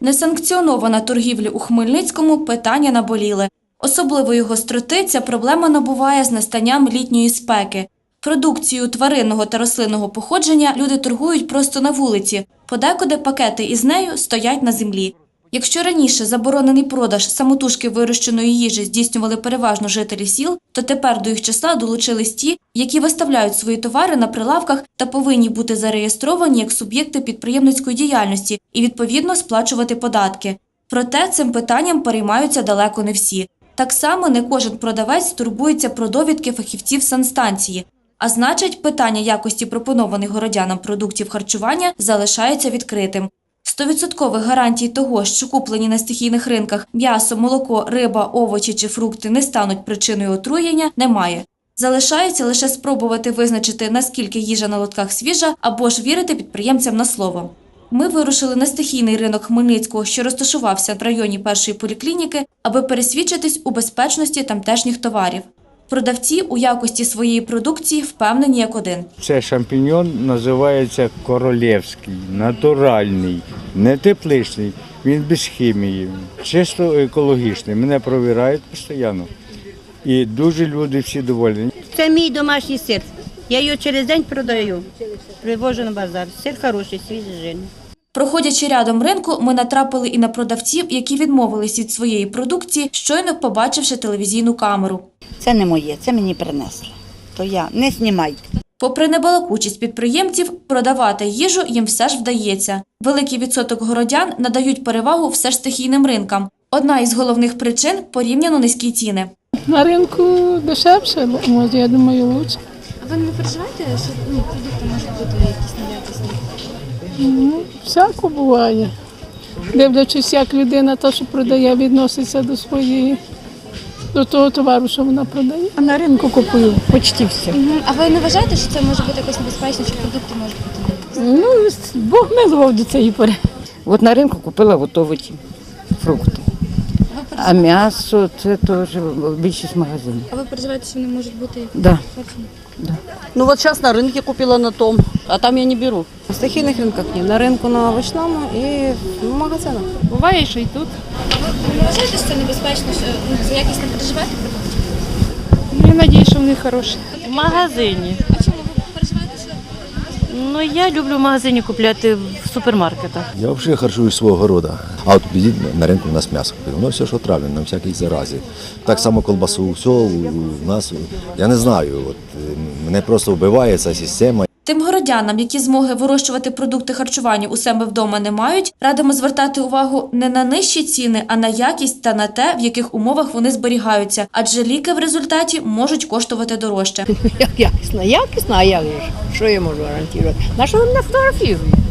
Несанкціонована торгівля у Хмельницькому питання наболіли. Особливої гостроти ця проблема набуває з настанням літньої спеки. Продукцію тваринного та рослинного походження люди торгують просто на вулиці. Подекуди пакети із нею стоять на землі. Якщо раніше заборонений продаж самотужки вирощеної їжі здійснювали переважно жителі сіл, то тепер до їх числа долучились ті, які виставляють свої товари на прилавках та повинні бути зареєстровані як суб'єкти підприємницької діяльності і відповідно сплачувати податки. Проте цим питанням переймаються далеко не всі. Так само не кожен продавець турбується про довідки фахівців санстанції. А значить, питання якості пропонованих городянам продуктів харчування залишається відкритим. Стовідсоткових гарантій того, що куплені на стихійних ринках м'ясо, молоко, риба, овочі чи фрукти не стануть причиною отруєння, немає. Залишається лише спробувати визначити, наскільки їжа на лотках свіжа, або ж вірити підприємцям на слово. Ми вирушили на стихійний ринок Хмельницького, що розташувався в районі першої поліклініки, аби пересвідчитись у безпечності тамтешніх товарів. Продавці у якості своєї продукції впевнені як один. Це шампіньон називається королівський, натуральний, не тепличний, він без хімії, чисто екологічний. Мене провірають постійно. І дуже люди всі довольні. Це мій домашній сир. Я його через день продаю. Привожу на базар. Сир хороший, свіжий, жирний. Проходячи рядом ринку, ми натрапили і на продавців, які відмовились від своєї продукції, щойно побачивши телевізійну камеру. Це не моє, це мені принесли. То я не знімайте. Попри небалакучість підприємців, продавати їжу їм все ж вдається. Великий відсоток городян надають перевагу все ж стихійним ринкам. Одна із головних причин порівняно низькі ціни. На ринку дешевше, може, я думаю, лучше. Ви не переживаєте, що ну, продукти можуть бути якісь неякісні? Ну, всяко буває. Дивлячись, як людина, та, що продає, відноситься до своєї, до того товару, що вона продає. А на ринку купую почти все. Мгм. А ви не вважаєте, що це може бути якось небезпечно, що продукти можуть бути неякісні? Ну, Бог милував до цієї пори. От на ринку купила готові ті фрукти. А ви, А м'ясо це теж більшість магазинів. а ви переживаєте, що вони можуть бути Да. порчені? Ну вот сейчас на рынке купила на том, а там я не беру. На стихийных рынках нет, на рынку на овощному и в магазинах. Буває, що й тут. Ви не вважаєте, що це небезпечно, що ну, за якість не переживаєте продукти? Я надію, що вони хороші. В магазині. Ну я люблю в магазині купляти в супермаркетах. Я взагалі харчуюсь свого города. А от підіть на ринку у нас м'ясо купили. Воно все, що отравлено, на всяких заразі. Так само колбасу, все у, у нас. Я не знаю. От, е, мене просто вбиває ця система. Тим городянам, які змоги вирощувати продукти харчування у себе вдома не мають, радимо звертати увагу не на нижчі ціни, а на якість та на те, в яких умовах вони зберігаються, адже ліки в результаті можуть коштувати дорожче. Якісна, якісно, а як? Що я можу гарантувати? На що ви мене?